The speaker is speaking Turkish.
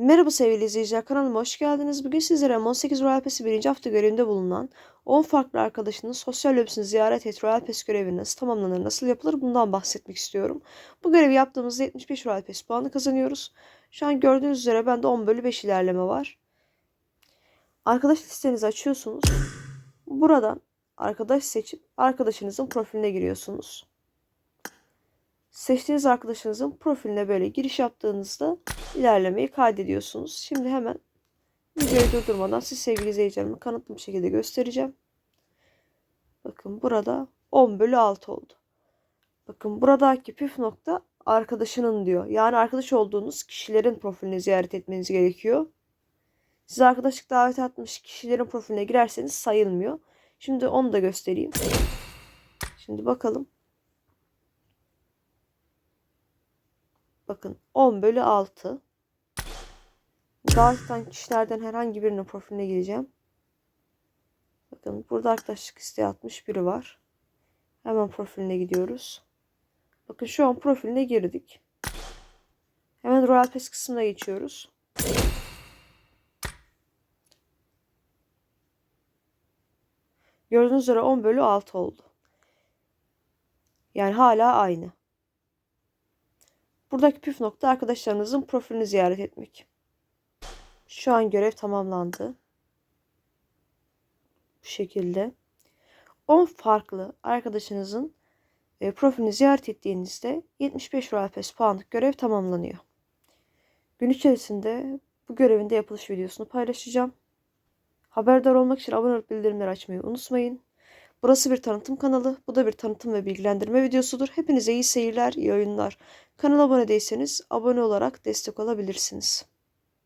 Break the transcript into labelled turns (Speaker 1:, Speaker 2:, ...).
Speaker 1: Merhaba sevgili izleyiciler kanalıma hoş geldiniz. Bugün sizlere 18 Royal Pass'i 1. hafta görevinde bulunan 10 farklı arkadaşının sosyal lobisini ziyaret et Royal Pass görevi nasıl tamamlanır, nasıl yapılır bundan bahsetmek istiyorum. Bu görevi yaptığımızda 75 Royal Pass puanı kazanıyoruz. Şu an gördüğünüz üzere bende 10 bölü 5 ilerleme var. Arkadaş listenizi açıyorsunuz. Buradan arkadaş seçip arkadaşınızın profiline giriyorsunuz. Seçtiğiniz arkadaşınızın profiline böyle giriş yaptığınızda ilerlemeyi kaydediyorsunuz. Şimdi hemen videoyu durdurmadan siz sevgili izleyicilerime kanıtlı bir şekilde göstereceğim. Bakın burada 10 bölü 6 oldu. Bakın buradaki püf nokta arkadaşının diyor. Yani arkadaş olduğunuz kişilerin profilini ziyaret etmeniz gerekiyor. Siz arkadaşlık davet atmış kişilerin profiline girerseniz sayılmıyor. Şimdi onu da göstereyim. Şimdi bakalım. Bakın 10 bölü 6. Davet eden kişilerden herhangi birinin profiline gireceğim. Bakın burada arkadaşlık isteği atmış biri var. Hemen profiline gidiyoruz. Bakın şu an profiline girdik. Hemen Royal Pass kısmına geçiyoruz. Gördüğünüz üzere 10 bölü 6 oldu. Yani hala aynı. Buradaki püf nokta arkadaşlarınızın profilini ziyaret etmek. Şu an görev tamamlandı. Bu şekilde. 10 farklı arkadaşınızın e, profilini ziyaret ettiğinizde 75 Royal Pass puanlık görev tamamlanıyor. Gün içerisinde bu görevin de yapılış videosunu paylaşacağım. Haberdar olmak için abone olup bildirimleri açmayı unutmayın. Burası bir tanıtım kanalı. Bu da bir tanıtım ve bilgilendirme videosudur. Hepinize iyi seyirler, iyi oyunlar. Kanala abone değilseniz abone olarak destek olabilirsiniz.